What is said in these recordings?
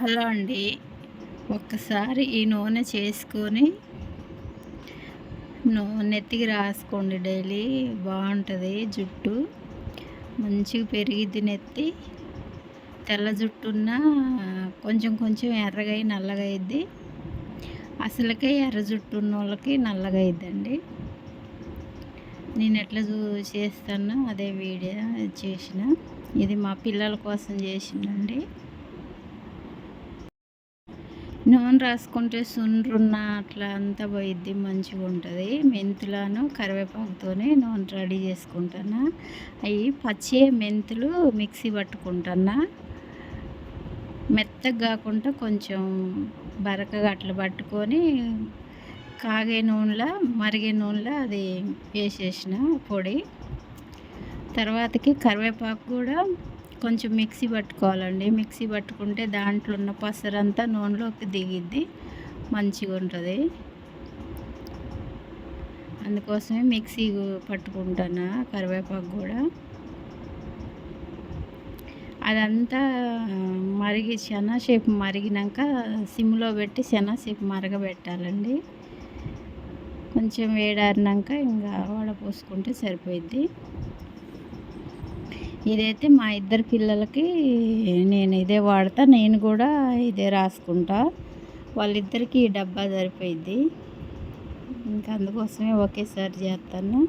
Hello అండి. ఒక్కసారి ఈ నూనె చేసుకొని నూనె నెత్తికి రాసుకోండి డైలీ. బాగుంటుంది జుట్టు. మంచిగా పెరిగిద్ది నెత్తి. తెల్ల జుట్టున్న కొంచెం కొంచెం ఎర్రగా నల్లగా అయింది అసలుకే ఎర్ర జుట్టు ఉన్న వాళ్ళకి నల్లగా అయిద్దండి. నేను ఎట్లా చూ చేస్తానో అదే వీడియో చేసిన. ఇది మా పిల్లల కోసం చేసిందండి. నూనె రాసుకుంటే సుండ్రున్న అట్లా అంతా పోయిద్ది మంచిగా ఉంటుంది. మెంతులను కరివేపాకుతోనే నూనె రెడీ చేసుకుంటాను. అవి పచ్చి మెంతులు మిక్సీ పట్టుకుంటున్నా మెత్తగా కాకుండా కొంచెం బరకగా అట్లా పట్టుకొని కాగే నూనెలో మరిగే నూనెలో అది వేసేసిన పొడి. తర్వాతకి కరివేపాకు కూడా కొంచెం మిక్సీ పట్టుకోవాలండి. మిక్సీ పట్టుకుంటే దాంట్లో ఉన్న పసరంతా నూనెలోకి దిగిద్ది. మంచిగా ఉంటుంది. అందుకోసమే మిక్సీ పట్టుకుంటాను కరివేపాకు కూడా. అదంతా మరిగి శనగసేపు మరిగినాక సిమ్లో పెట్టి శనగసేపు మరగబెట్టాలండి. కొంచెం వేడారినాక ఇంకా వడపోసుకుంటే సరిపోయిద్ది. ఇదైతే మా ఇద్దరు పిల్లలకి నేను ఇదే వాడతా నేను కూడా ఇదే రాసుకుంటా. వాళ్ళిద్దరికి డబ్బా సరిపోయిద్ది. ఇంకా అందుకోసమే ఒకేసారి చేస్తాను.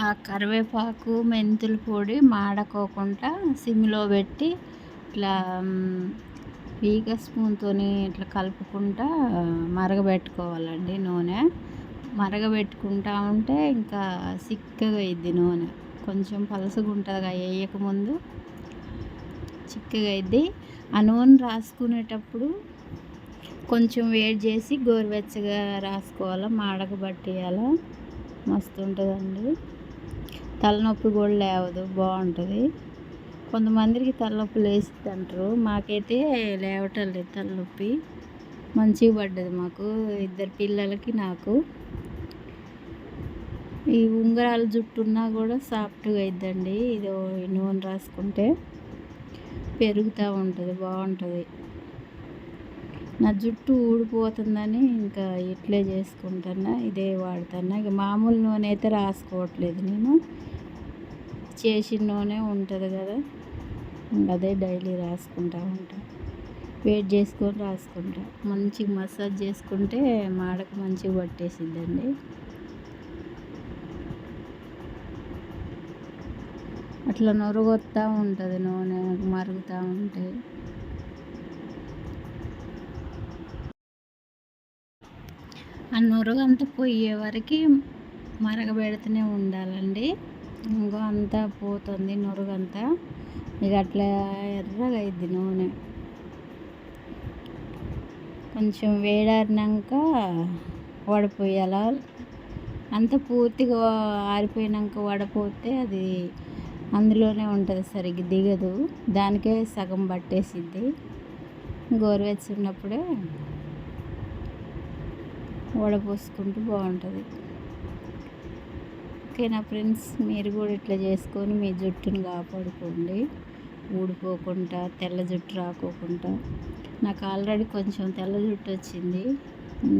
ఆ కరివేపాకు మెంతుల పొడి మాడకోకుండా సిమ్లో పెట్టి ఇట్లా వీగ స్పూన్తో ఇట్లా కలుపుకుంటా మరగబెట్టుకోవాలండి నూనె. మరగబెట్టుకుంటా ఉంటే ఇంకా చిక్కగా అయింది నూనె. కొంచెం పలసగా ఉంటుంది వేయకముందు చిక్కగా అయింది ఆ నూనె రాసుకునేటప్పుడు కొంచెం వేడి చేసి గోరువెచ్చగా రాసుకోవాలి మాడక పట్టేయాలి మస్తు ఉంటుందండి తలనొప్పి కూడా లేవదు బాగుంటుంది. కొంతమందికి తలనొప్పి లేస్తుంది అంటారు మాకైతే లేవటం లేదు తలనొప్పి. మంచిగా పడ్డది మాకు ఇద్దరు పిల్లలకి నాకు. ఈ ఉంగరాల జుట్టు ఉన్నా కూడా సాఫ్ట్గా అయిద్దండి. ఇది నూనె రాసుకుంటే పెరుగుతూ ఉంటుంది బాగుంటుంది. నా జుట్టు ఊడిపోతుందని ఇంకా ఇట్లే చేసుకుంటున్నా ఇదే వాడుతున్నా. ఇక మామూలు నూనె అయితే రాసుకోవట్లేదు నేను. చేసిన నూనె ఉంటుంది కదా అదే డైలీ రాసుకుంటా ఉంటా. వెయిట్ చేసుకొని రాసుకుంటా. మంచిగా మసాజ్ చేసుకుంటే మాడకు మంచిగా పట్టేసిద్దండి. అట్లా నొరగొత్తా ఉంటుంది నూనె మరుగుతూ ఉంటే. ఆ నొరుగంతా పోయే వరకు మరగబెడుతూనే ఉండాలండి. ఇంకో అంతా పోతుంది నొరుగంతా. ఇక అట్లా ఎర్రగా అయింది నూనె. కొంచెం వేడారినాక వడపోయాల? అంత పూర్తిగా ఆరిపోయినాక వడపోతే అది అందులోనే ఉంటుంది సరిగ్గా దిగదు. దానికే సగం పట్టేసిద్ది. గోరువెచ్చి ఉన్నప్పుడే వడపోసుకుంటూ బాగుంటుంది. ఓకేనా ఫ్రెండ్స్? మీరు కూడా ఇట్లా చేసుకొని మీ జుట్టును కాపాడుకోండి. ఊడిపోకుండా తెల్ల జుట్టు రాకోకుండా. నాకు ఆల్రెడీ కొంచెం తెల్ల జుట్టు వచ్చింది.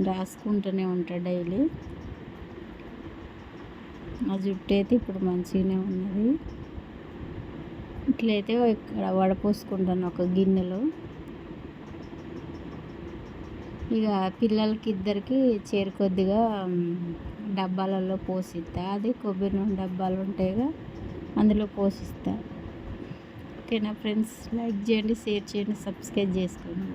రాసుకుంటూనే ఉంటా డైలీ. ఆ జుట్టు అయితే ఇప్పుడు మంచిగానే ఉన్నది. ఇట్లయితే ఇక్కడ వడపోసుకుంటాను ఒక గిన్నెలో. ఇక పిల్లలకి ఇద్దరికి చేరుకొద్దిగా డబ్బాలలో పోసిస్తా. అది కొబ్బరి నూనె డబ్బాలు ఉంటాయిగా అందులో పోసిస్తా. ఓకేనా ఫ్రెండ్స్? లైక్ చేయండి షేర్ చేయండి సబ్స్క్రైబ్ చేసుకోండి.